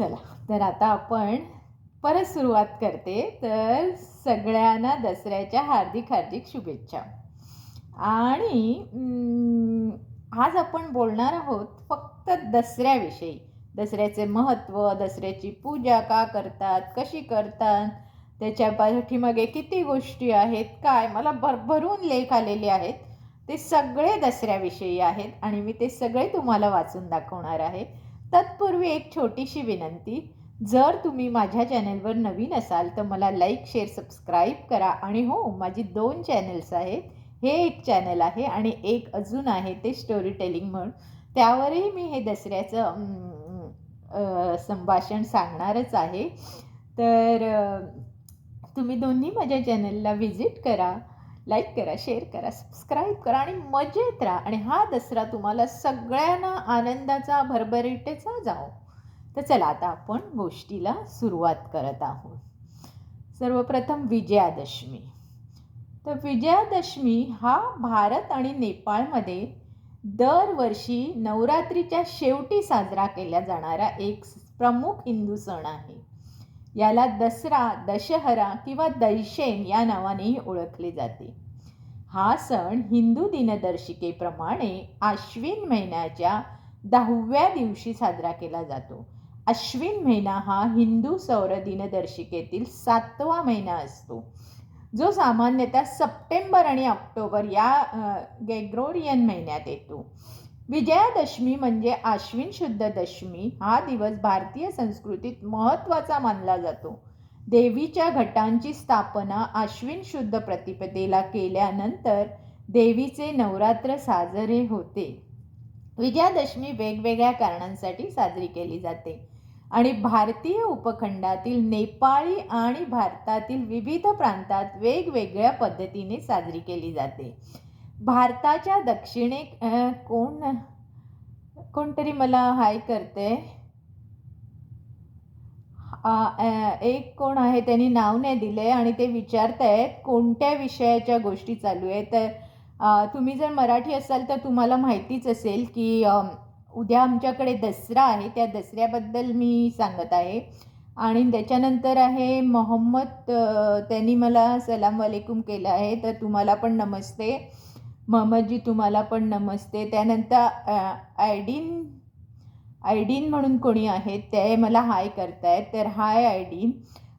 चला तर आता आपण परत सुरुवात करते. तर सगळ्यांना दसऱ्याच्या हार्दिक हार्दिक शुभेच्छा. आणि आज आपण बोलणार आहोत फक्त दसऱ्याविषयी. दसऱ्याचे महत्त्व दसऱ्याची पूजा का करतात कशी करतात त्याच्या पाठीमागे किती गोष्टी आहेत काय? मला भरभरून लेख आलेले आहेत. ते सगळे दसऱ्याविषयी आहेत आणि मी ते सगळे तुम्हाला वाचून दाखवणार आहे. तत्पूर्वी एक छोटीशी विनंती. जर तुम्ही माझ्या चॅनलवर नवीन असाल तर मला लाईक शेअर सबस्क्राईब करा. आणि हो माझी दोन चॅनल्स आहेत. हे एक चॅनल आहे आणि एक अजून आहे ते स्टोरी टेलिंग म्हणून. त्यावरही मी हे दसऱ्याचं संभाषण सांगणारच आहे. तर तुम्ही दोन्ही माझ्या चॅनलला व्हिजिट करा. लाईक करा शेअर करा सबस्क्राईब करा आणि मजेत राहा. आणि हा दसरा तुम्हाला सगळ्यांना आनंदाचा भरभरीटेचा जाओ तर चला आता आपण गोष्टीला सुरुवात करत आहोत. सर्वप्रथम विजयादशमी. तर विजयादशमी हा भारत आणि नेपाळमध्ये दरवर्षी नवरात्रीच्या शेवटी साजरा केला जाणारा एक प्रमुख हिंदू सण आहे. याला दसरा दशहरा किंवा दैशेन या नावानेही ओळखले जाते. हा सण हिंदू दिनदर्शिकेप्रमाणे आश्विन महिन्याच्या दहाव्या दिवशी साजरा केला जातो. अश्विन महिना हा हिंदू सौर दिनदर्शिकेतील सातवा महिना असतो. जो सामान्यतः सप्टेंबर आणि ऑक्टोबर या अ, गेग्रोरियन महिन्यात येतो. विजयादशमी म्हणजे आश्विन शुद्ध दशमी. हा दिवस भारतीय संस्कृतीत महत्त्वाचा मानला जातो. देवीच्या घटांची स्थापना आश्विन शुद्ध प्रतिपदेला केल्यानंतर देवीचे नवरात्र साजरे होते. विजयादशमी वेगवेगळ्या कारणांसाठी साजरी केली जाते आणि भारतीय उपखंडातील नेपाळी आणि भारतातील विविध प्रांतात वेगवेगळ्या पद्धतीने साजरी केली जाते. भारताच्या दक्षिणे कोण? कोणतरी मला हाय करते. एक कोण आहे त्यांनी नाव नाही दिले आणि ते विचारत आहेत कोणत्या विषयाच्या गोष्टी चालू आहेत? तर तुम्ही जर मराठी असाल तर तुम्हाला माहितीच असेल की उद्या आमच्याकडे दसरा आहे त्या दसऱ्याबद्दल मी सांगत आहे. आणि त्याच्यानंतर आहे मोहम्मद त्यांनी मला सलाम वालेकुम केलं आहे तर तुम्हाला पण नमस्ते. महम्मदजी तुम्हाला पण नमस्ते. त्यानंतर आयडीन आयडीन म्हणून कोणी आहेत ते मला हाय करतायत. तर हाय आयडीन.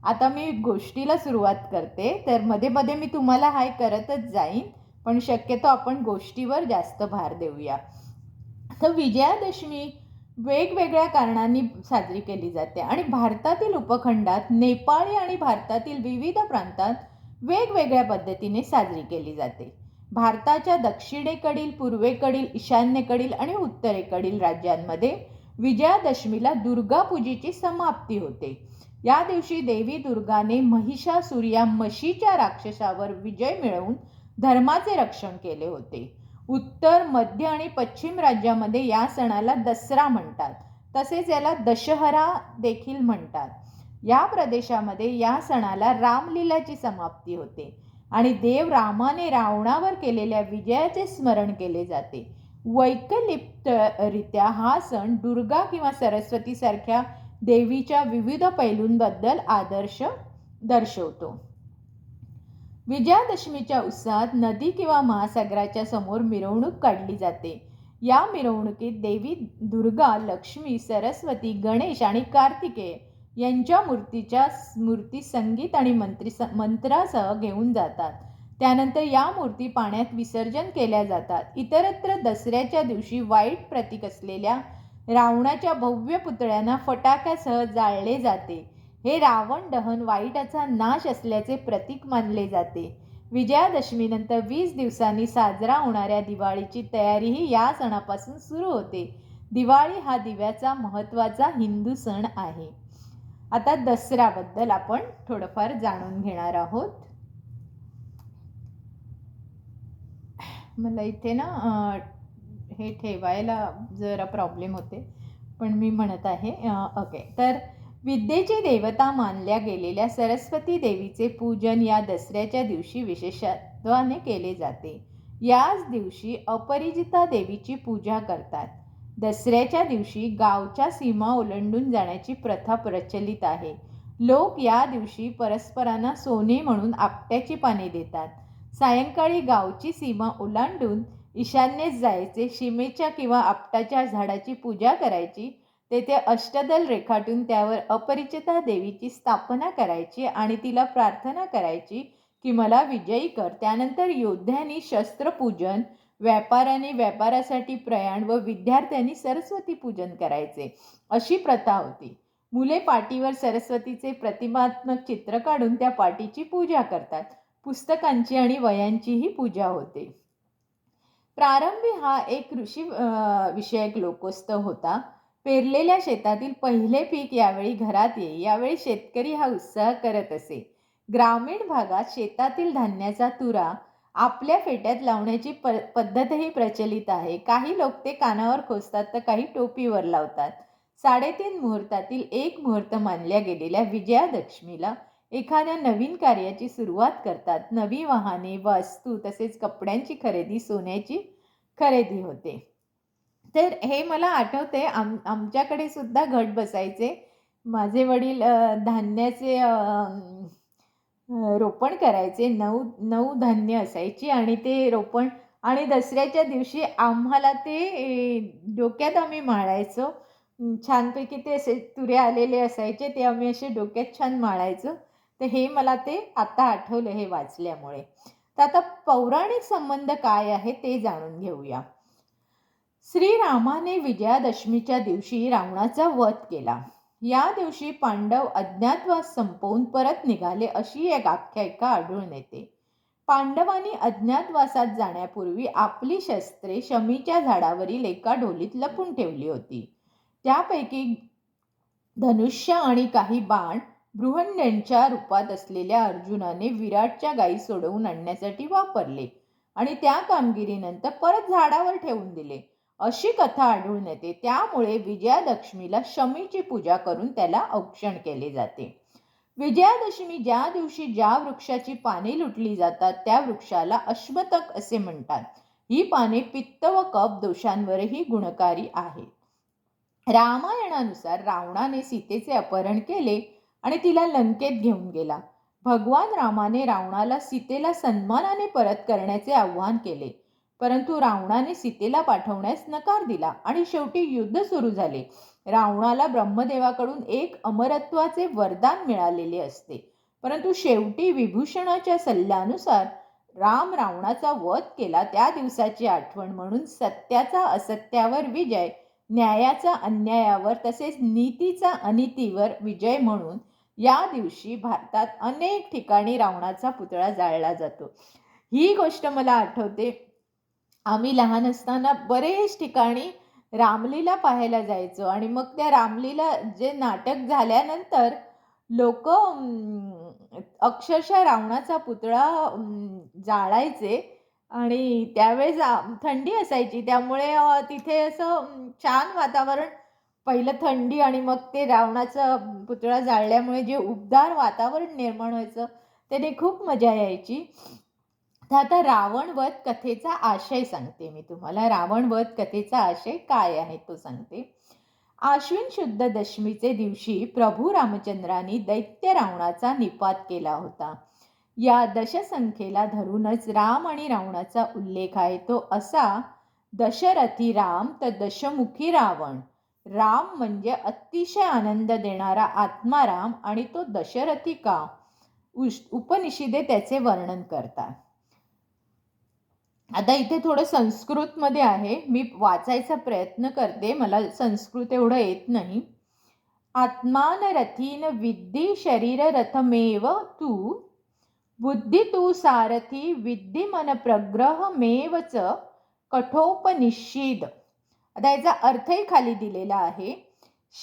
आता मी गोष्टीला सुरुवात करते. तर मध्ये मध्ये मी तुम्हाला हाय करतच जाईन पण शक्यतो आपण गोष्टीवर जास्त भार देऊया. तर विजयादशमी वेगवेगळ्या कारणांनी साजरी केली जाते आणि भारतातील उपखंडात नेपाळी आणि भारतातील विविध प्रांतात वेगवेगळ्या पद्धतीने साजरी केली जाते. भारताच्या दक्षिणेकडील पूर्वेकडील ईशान्येकडील आणि उत्तरेकडील राज्यांमध्ये विजयादशमीला दुर्गा पूजेची समाप्ती होते. या दिवशी देवी दुर्गाने महिषासुर या मशीच्या राक्षसावर विजय मिळवून धर्माचे रक्षण केले होते. उत्तर मध्य आणि पश्चिम राज्यामध्ये या सणाला दसरा म्हणतात. तसेच याला दशहरा देखील म्हणतात. या प्रदेशामध्ये या सणाला रामलीलाची समाप्ती होते. आणि देव रामाने रावणावर केलेल्या विजयाचे स्मरण केले जाते. वैकलिप्तरित्या हा सण दुर्गा किंवा सरस्वतीसारख्या देवीच्या विविध पैलूंबद्दल आदर्श दर्शवतो. विजयादशमीच्या उत्साहात नदी किंवा महासागराच्या समोर मिरवणूक काढली जाते. या मिरवणुकीत देवी दुर्गा लक्ष्मी सरस्वती गणेश आणि कार्तिकेय यांच्या मूर्तीच्या मूर्ती संगीत आणि मंत्री मंत्रासह घेऊन जातात. त्यानंतर या मूर्ती पाण्यात विसर्जन केल्या जातात. इतरत्र दसऱ्याच्या दिवशी वाईट प्रतीक असलेल्या रावणाच्या भव्य पुतळ्यांना फटाक्यासह जाळले जाते. हे रावण दहन वाईटाचा नाश असल्याचे प्रतीक मानले जाते. विजयादशमीनंतर वीस दिवसांनी साजरा होणाऱ्या दिवाळीची तयारीही या सणापासून सुरू होते. दिवाळी हा दिव्याचा महत्त्वाचा हिंदू सण आहे. आता दसऱ्याबद्दल आपण थोडंफार जाणून घेणार आहोत. मला इथे ना हे ठेवायला जरा प्रॉब्लेम होते पण मी म्हणत आहे ओके तर विद्येची देवता मानल्या गेलेल्या सरस्वती देवीचे पूजन या दसऱ्याच्या दिवशी विशेषत्वाने केले जाते. याच दिवशी अपरिजिता देवीची पूजा करतात. दसऱ्याच्या दिवशी गावच्या सीमा ओलांडून जाण्याची प्रथा प्रचलित आहे. लोक या दिवशी परस्परांना सोने म्हणून आपट्याची पाने देतात. सायंकाळी गावची सीमा ओलांडून ईशान्येस जायचे सीमेच्या किंवा आपटाच्या झाडाची पूजा करायची तेथे अष्टदल रेखाटून त्यावर अपरिचिता देवीची स्थापना करायची आणि तिला प्रार्थना करायची की मला विजयी कर. त्यानंतर योद्ध्यांनी शस्त्रपूजन व्यापाराने व्यापारासाठी प्रयाण व विद्यार्थ्यांनी सरस्वती पूजन करायचे अशी प्रथा होती. मुले पाटीवर सरस्वतीचे प्रतिमात्मक चित्र काढून त्या पाटीची पूजा करतात. पुस्तकांची आणि वयांचीही पूजा होते. प्रारंभी हा एक कृषी विषयक लोकोत्सव होता. पेरलेल्या शेतातील पहिले पीक यावेळी घरात येई यावेळी शेतकरी हा उत्साह करत असे. ग्रामीण भागात शेतातील धान्याचा तुरा आपल्या फेट्यात लावण्याची प पद्धतही प्रचलित आहे. काही लोक ते कानावर खोसतात तर काही टोपीवर लावतात. साडेतीन मुहूर्तातील एक मुहूर्त मानल्या गेलेल्या विजयादशमीला एखाद्या नवीन कार्याची सुरुवात करतात. नवी वाहने वस्तू तसेच कपड्यांची खरेदी सोन्याची खरेदी होते. तर हे मला आठवते आम आमच्याकडे सुद्धा घट बसायचे. माझे वडील धान्याचे रोपण करायचे नऊ नऊ धान्य असायची आणि ते रोपण आणि दसऱ्याच्या दिवशी आम्हाला ते डोक्यात आम्ही माळायचो. छानपैकी ते असे तुरे आलेले असायचे ते आम्ही असे डोक्यात छान माळायचो. तर हे मला ते आता आठवलं हे वाचल्यामुळे. तर आता पौराणिक संबंध काय आहे ते जाणून घेऊया. श्रीरामाने विजयादशमीच्या दिवशी रावणाचा वध केला. या दिवशी पांडव अज्ञातवास संपवून परत निघाले अशी एक आख्यायिका आढळून येते. पांडवांनी अज्ञातवासात जाण्यापूर्वी आपली शस्त्रे शमीच्या झाडावरील एका ढोलीत लपून ठेवली होती. त्यापैकी धनुष्य आणि काही बाण बृहण्यांच्या रूपात असलेल्या अर्जुनाने विराटच्या गायी सोडवून आणण्यासाठी वापरले आणि त्या कामगिरीनंतर परत झाडावर ठेवून दिले. अशी कथा आढळून येते. त्यामुळे विजयादशमीला शमीची पूजा करून त्याला औक्षण केले जाते. विजयादशमी ज्या दिवशी ज्या वृक्षाची पाने लुटली जातात त्या वृक्षाला अश्वतक असे म्हणतात. ही पाने पित्त व कप दोषांवरही गुणकारी आहेत. रामायणानुसार रावणाने सीतेचे अपहरण केले आणि तिला लंकेत घेऊन गेला. भगवान रामाने रावणाला सीतेला सन्मानाने परत करण्याचे आव्हान केले. परंतु रावणाने सीतेला पाठवण्यास नकार दिला आणि शेवटी युद्ध सुरू झाले. रावणाला ब्रह्मदेवाकडून एक अमरत्वाचे वरदान मिळालेले असते. परंतु शेवटी विभूषणाच्या सल्ल्यानुसार राम रावणाचा वध केला. त्या दिवसाची आठवण म्हणून सत्याचा असत्यावर विजय न्यायाचा अन्यायावर तसेच नीतीचा अनितीवर विजय म्हणून या दिवशी भारतात अनेक ठिकाणी रावणाचा पुतळा जाळला जातो. ही गोष्ट मला आठवते. आम्ही लहान असताना बरेच ठिकाणी रामलीला पाहायला जायचो. आणि मग त्या रामलीला जे नाटक झाल्यानंतर लोक अक्षरशः रावणाचा पुतळा जाळायचे. आणि त्यावेळेस थंडी असायची. त्यामुळे तिथे असं छान वातावरण. पहिलं थंडी आणि मग ते रावणाचा पुतळा जाळल्यामुळे जे उबदार वातावरण निर्माण व्हायचं त्याने खूप मजा यायची. तर आता रावण वध कथेचा आशय सांगते मी तुम्हाला. रावण वध कथेचा आशय काय आहे तो सांगते. आश्विन शुद्ध दशमीचे दिवशी प्रभू रामचंद्रांनी दैत्य रावणाचा निपात केला होता. या दशसंख्येला धरूनच राम आणि रावणाचा उल्लेख आहे तो असा दशरथी राम तर दशमुखी रावण. राम म्हणजे अतिशय आनंद देणारा आत्माराम आणि तो दशरथी का? उश उपनिषदे त्याचे वर्णन करतात. आता इथे थोडं संस्कृतमध्ये आहे. मी वाचायचा प्रयत्न करते. मला संस्कृत एवढं येत नाही. आत्मान रथीन विद्धी शरीर रथमेव तू. बुद्धी तू सारथी विद्धी मन प्रग्रहमेवच च. कठोपनिषेध. आता याचा अर्थही खाली दिलेला आहे.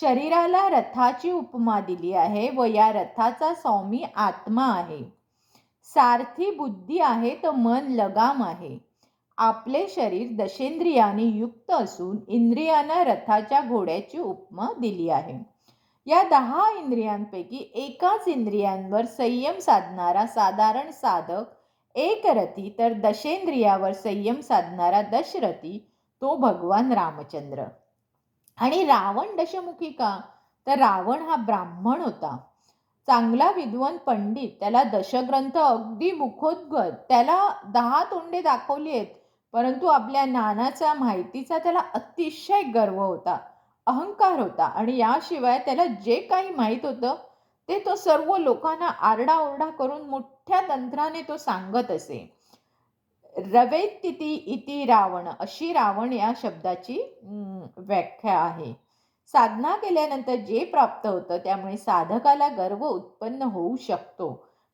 शरीराला रथाची उपमा दिली आहे व या रथाचा स्वामी आत्मा आहे. सारथी बुद्धी आहे तर मन लगाम आहे. आपले शरीर दशेंद्रियाने युक्त असून इंद्रियांना रथाच्या घोड्याची उपमा दिली आहे. या दहा इंद्रियांपैकी एकाच इंद्रियांवर संयम साधणारा साधारण साधक एक रथी तर दशेंद्रियावर संयम साधणारा दशरथी तो भगवान रामचंद्र. आणि रावण दशमुखी का? तर रावण हा ब्राह्मण होता. चांगला विद्वान पंडित त्याला दशग्रंथ अगदी मुखोद्गत त्याला दहा तोंडे दाखवली आहेत. परंतु आपल्या ज्ञानाचा माहितीचा त्याला अतिशय गर्व होता अहंकार होता आणि याशिवाय त्याला जे काही माहीत होतं ते तो सर्व लोकांना आरडाओरडा करून मोठ्या तंत्राने तो सांगत असे. रवेतिती इति रावण अशी रावण या शब्दाची व्याख्या आहे. साधना केल्यानंतर जे प्राप्त होतं त्यामुळे साधकाला गर्व उत्पन्न होऊ शकतो.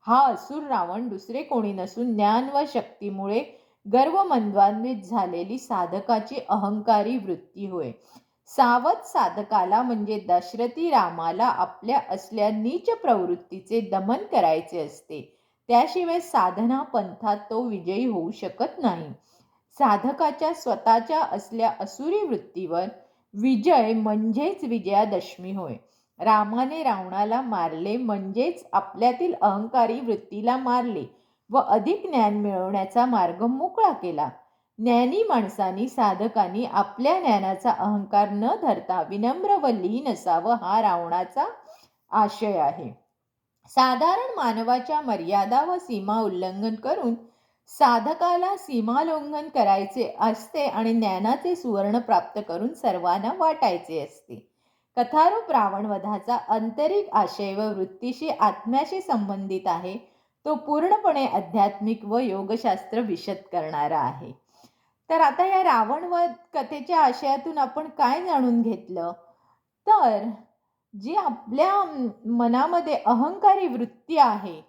हा असुर रावण दुसरे कोणी नसून ज्ञान व शक्तीमुळे गर्वमंदवान्वित झालेली साधकाची अहंकारी वृत्ती होय. सावध साधकाला म्हणजे दशरथी रामाला आपल्या असल्या नीच प्रवृत्तीचे दमन करायचे असते. त्याशिवाय साधना पंथात तो विजयी होऊ शकत नाही. साधकाच्या स्वतःच्या असल्या असुरी वृत्तीवर विजय म्हणजेच विजयादशमी होय. रामाने रावणाला मारले म्हणजेच आपल्यातील अहंकारी वृत्तीला मारले. व अधिक ज्ञान मिळवण्याचा मार्ग मोकळा केला. ज्ञानी माणसांनी साधकांनी आपल्या ज्ञानाचा अहंकार न धरता विनम्र व लीन असावं हा रावणाचा आशय आहे. साधारण मानवाच्या मर्यादा व सीमा उल्लंघन करून साधकाला सीमालोंघन करायचे असते आणि ज्ञानाचे सुवर्ण प्राप्त करून सर्वांना वाटायचे असते. कथारूप रावणवधाचा आंतरिक आशय व वृत्तीशी आत्म्याशी संबंधित आहे. तो पूर्णपणे आध्यात्मिक व योगशास्त्र विशद करणारा आहे. तर आता या रावणवध कथेच्या आशयातून आपण काय जाणून घेतलं? तर जी आपल्या मनामध्ये अहंकारी वृत्ती आहे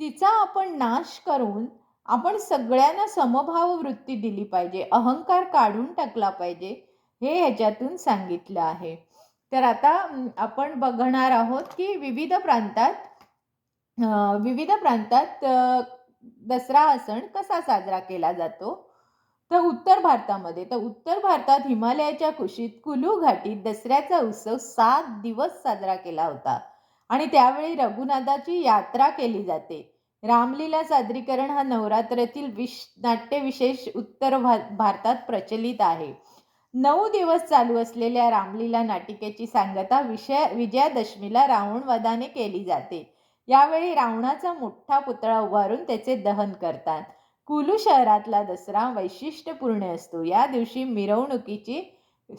तिचा आपण नाश करून आपण सगळ्यांना समभाव वृत्ती दिली पाहिजे अहंकार काढून टाकला पाहिजे हे ह्याच्यातून सांगितलं आहे. तर आता आपण बघणार आहोत की विविध प्रांतात विविध प्रांतात दसरा हा सण कसा साजरा केला जातो? तर उत्तर भारतामध्ये तर उत्तर भारतात हिमालयाच्या कुशीत कुलू घाटीत दसऱ्याचा उत्सव सात दिवस साजरा केला होता. आणि त्यावेळी रघुनाथाची यात्रा केली जाते. रामलीला सादरीकरण हा नवरात्रातील विश नाट्यविशेष उत्तर भा भारतात प्रचलित आहे. नऊ दिवस चालू असलेल्या रामलीला नाटिकेची सांगता विषय विजयादशमीला रावणवधाने केली जाते. यावेळी रावणाचा मोठा पुतळा उभारून त्याचे दहन करतात. कुलू शहरातला दसरा वैशिष्ट्यपूर्ण असतो. या दिवशी मिरवणुकीची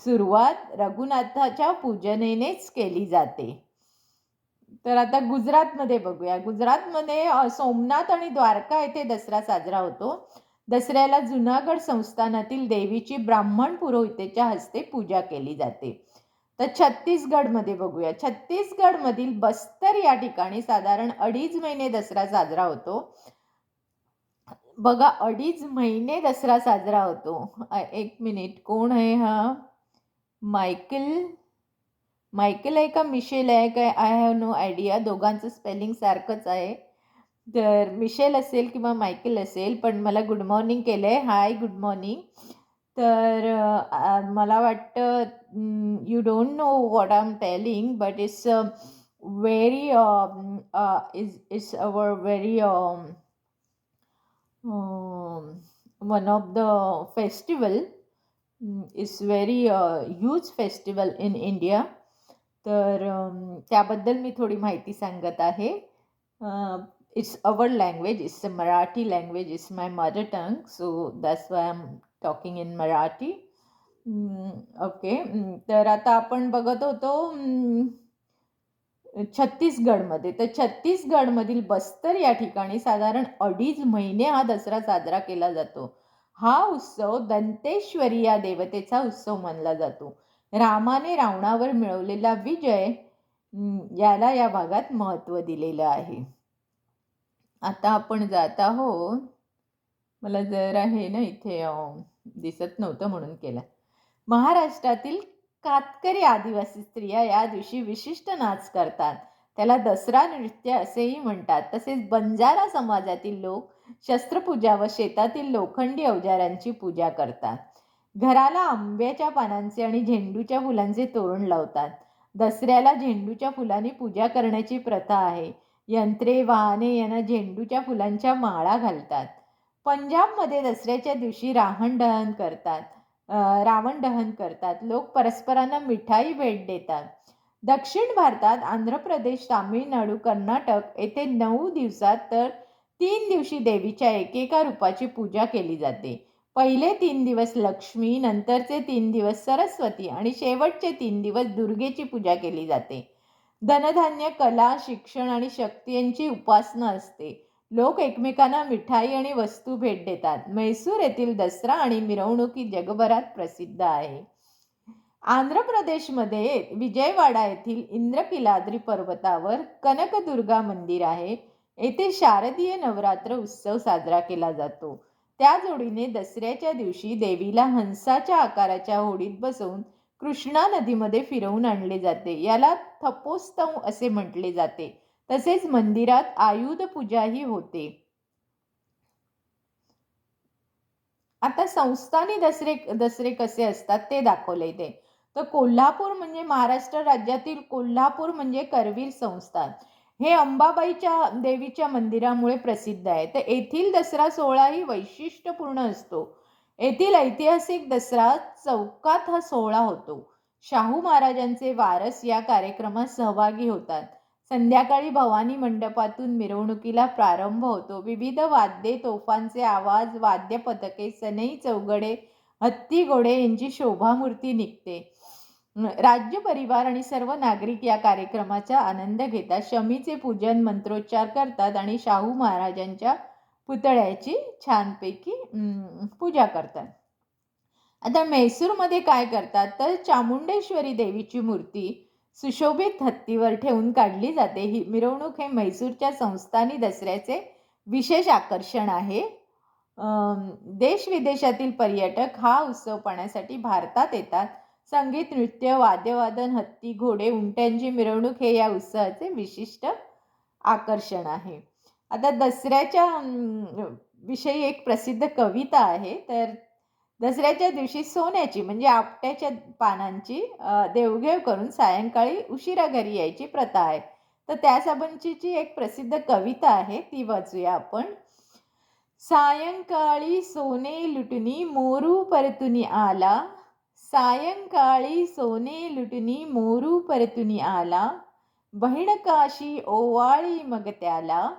सुरुवात रघुनाथाच्या पूजनेनेच केली जाते. तर आता गुजरातमध्ये बघूया. गुजरातमध्ये सोमनाथ आणि द्वारका येथे दसरा साजरा होतो. दसऱ्याला जुनागड संस्थानातील देवीची ब्राह्मण पुरोहितेच्या हस्ते पूजा केली जाते. तर छत्तीसगडमध्ये बघूया. छत्तीसगडमधील बस्तर या ठिकाणी साधारण अडीच महिने दसरा साजरा होतो. बघा अडीच महिने दसरा साजरा होतो. एक मिनिट कोण आहे हा? मायकेल? मायकेल आहे का? मिशेल आहे काय? आय हॅव नो आयडिया दोघांचं स्पेलिंग सारखंच आहे. तर मिशेल असेल किंवा मायकल असेल पण मला गुड मॉर्निंग केलं आहे हाय गुड मॉर्निंग तर मला वाटतं you don't know what I am telling but it's very is it's our very one of the festival is very huge festival in India तर त्याबद्दल मी थोडी माहिती सांगत आहे it's our language it's a Marathi language it's my mother tongue so that's why am talking in Marathi okay तर आता आपण बघत होतो mm, छत्तीसगडमध्ये. तर छत्तीसगडमधील बस्तर या ठिकाणी साधारण अडीच महिने हा दसरा साजरा केला जातो. हा उत्सव दंतेश्वरी या देवतेचा उत्सव मानला जातो. रामाने रावणावर मिळवलेला विजय mm, याला या भागात महत्त्व दिलेलं आहे. आता आपण जात आहोत मला जरा हे ना इथे दिसत नव्हतं म्हणून केलं. महाराष्ट्रातील कातकरी आदिवासी स्त्रिया या दिवशी विशिष्ट नाच करतात. त्याला दसरा नृत्य असेही म्हणतात. तसेच बंजारा समाजातील लोक शस्त्रपूजा व शेतातील लोखंडी अवजारांची पूजा करतात. घराला आंब्याच्या पानांचे आणि झेंडूच्या फुलांचे तोरण लावतात. दसऱ्याला झेंडूच्या फुलांनी पूजा करण्याची प्रथा आहे. यंत्रे वाहने यांना झेंडूच्या फुलांच्या माळा घालतात. पंजाबमध्ये दसऱ्याच्या दिवशी रावण दहन करतात. रावण दहन करतात. लोक परस्परांना मिठाई भेट देतात. दक्षिण भारतात आंध्र प्रदेश तामिळनाडू कर्नाटक येथे नऊ दिवसात तर तीन दिवशी देवीच्या एकेका रूपाची पूजा केली जाते. पहिले तीन दिवस लक्ष्मी नंतरचे तीन दिवस सरस्वती आणि शेवटचे तीन दिवस दुर्गेची पूजा केली जाते. धनधान्य कला शिक्षण आणि शक्ती यांची उपासना असते. लोक एकमेकांना मिठाई आणि वस्तू भेट देतात. म्हैसूर येथील दसरा आणि मिरवणुकी जगभरात प्रसिद्ध आहे. आंध्र प्रदेशमध्ये विजयवाडा येथील इंद्रकिलाद्री पर्वतावर कनकदुर्गा मंदिर आहे. येथे शारदीय नवरात्र उत्सव साजरा केला जातो. त्या जोडीने दसऱ्याच्या दिवशी देवीला हंसाच्या आकाराच्या होडीत बसवून कृष्णा नदीमध्ये फिरवून आणले जाते. याला थपोस्तव असे म्हटले जाते. तसेच मंदिरात आयुध पूजाही होते. आता संस्थानी दसरे दसरे कसे असतात ते दाखवले ते तर कोल्हापूर म्हणजे महाराष्ट्र राज्यातील कोल्हापूर म्हणजे करवीर संस्थान हे अंबाबाईच्या देवीच्या मंदिरामुळे प्रसिद्ध आहे. तर येथील दसरा सोहळाही वैशिष्ट्यपूर्ण असतो. येथील ऐतिहासिक दसरा चौकात हा सोहळा होतो. शाहू महाराजांचे वारस या कार्यक्रमात सहभागी होतात. संध्याकाळी भवानी मंडपातून मिरवणुकीला प्रारंभ होतो. विविध वाद्ये तोफांचे आवाज वाद्य पथके सनई चौघडे हत्ती घोडे यांची शोभामूर्ती निघते. राज्य परिवार आणि सर्व नागरिक या कार्यक्रमाचा आनंद घेतात. शमीचे पूजन मंत्रोच्चार करतात आणि शाहू महाराजांच्या पुतळ्याची छानपैकी पूजा करतात. आता म्हैसूरमध्ये काय करतात? तर चामुंडेश्वरी देवीची मूर्ती सुशोभित हत्तीवर ठेवून काढली जाते. ही मिरवणूक हे म्हैसूरच्या संस्थानी दसऱ्याचे विशेष आकर्षण आहे. देश विदेशातील पर्यटक हा उत्सव पाहण्यासाठी भारतात येतात. संगीत नृत्य वाद्यवादन हत्ती घोडे उंट्यांची मिरवणूक हे या उत्सवाचे विशिष्ट आकर्षण आहे. आता दसऱ्याच्या विषयी एक प्रसिद्ध कविता आहे. तर दसऱ्याच्या दिवशी सोन्याची म्हणजे आपट्याच्या पानांची देवघेव करून सायंकाळी उशिरा घरी यायची प्रथा आहे. तर त्या सबंधची जी एक प्रसिद्ध कविता आहे ती वाचूया आपण. सायंकाळी सोने लुटणी मोरू परतुनी आला. सायंकाळी सोने लुटणी मोरू परतुनी आला. बहीण काशी ओवाळी मग त्याला.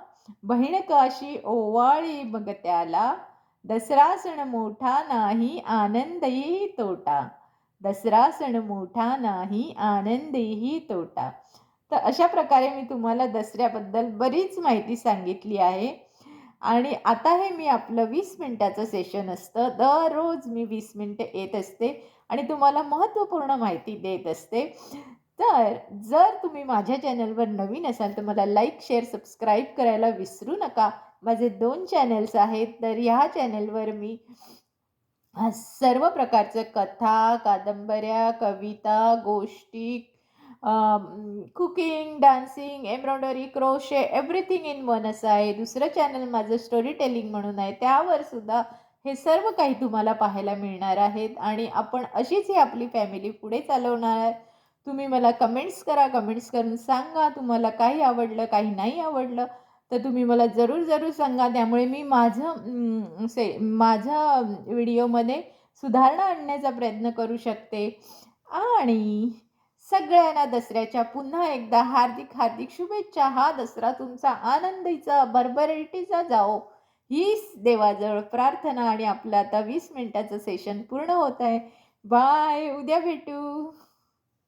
बहीण काशी ओवाळी मग त्याला. दसरा सण मोठा नाही आनंदही तोटा. दसरा सण मोठा नाही आनंदही तोटा. तर अशा प्रकारे मी तुम्हाला दसऱ्याबद्दल बरीच माहिती सांगितली आहे. आणि आता हे मी आपलं वीस मिनटाचं सेशन असतं. दररोज मी वीस मिनटं येत असते आणि तुम्हाला महत्त्वपूर्ण माहिती देत असते. तर जर तुम्ही माझ्या चॅनलवर नवीन असाल तर मला लाईक शेअर सबस्क्राईब करायला विसरू नका. माझे दोन चॅनल्स आहेत तर ह्या चॅनलवर मी सर्व प्रकारचं कथा कादंबऱ्या कविता गोष्टी cooking dancing embroidery crochet everything in one असं आहे. दुसरं चॅनल माझं स्टोरी टेलिंग म्हणून आहे. त्यावर सुद्धा हे सर्व काही तुम्हाला पाहायला मिळणार आहेत आणि आपण अशीच ही आपली फॅमिली पुढे चालवणार तुम्ही मला कमेंट्स करा. कमेंट्स करून सांगा तुम्हाला काही आवडलं काही नाही आवडलं. तर तुम्ही मला जरूर जरूर सांगा. त्यामुळे मी माझं से माझ्या व्हिडिओमध्ये सुधारणा आणण्याचा प्रयत्न करू शकते. आणि सगळ्यांना दसऱ्याच्या पुन्हा एकदा हार्दिक हार्दिक शुभेच्छा. हा दसरा तुमचा आनंदीचा भरभराटीचा जाओ हीच देवाजवळ प्रार्थना आणि आपलं आता वीस मिनिटाचं सेशन पूर्ण होत आहे. बाय उद्या भेटू.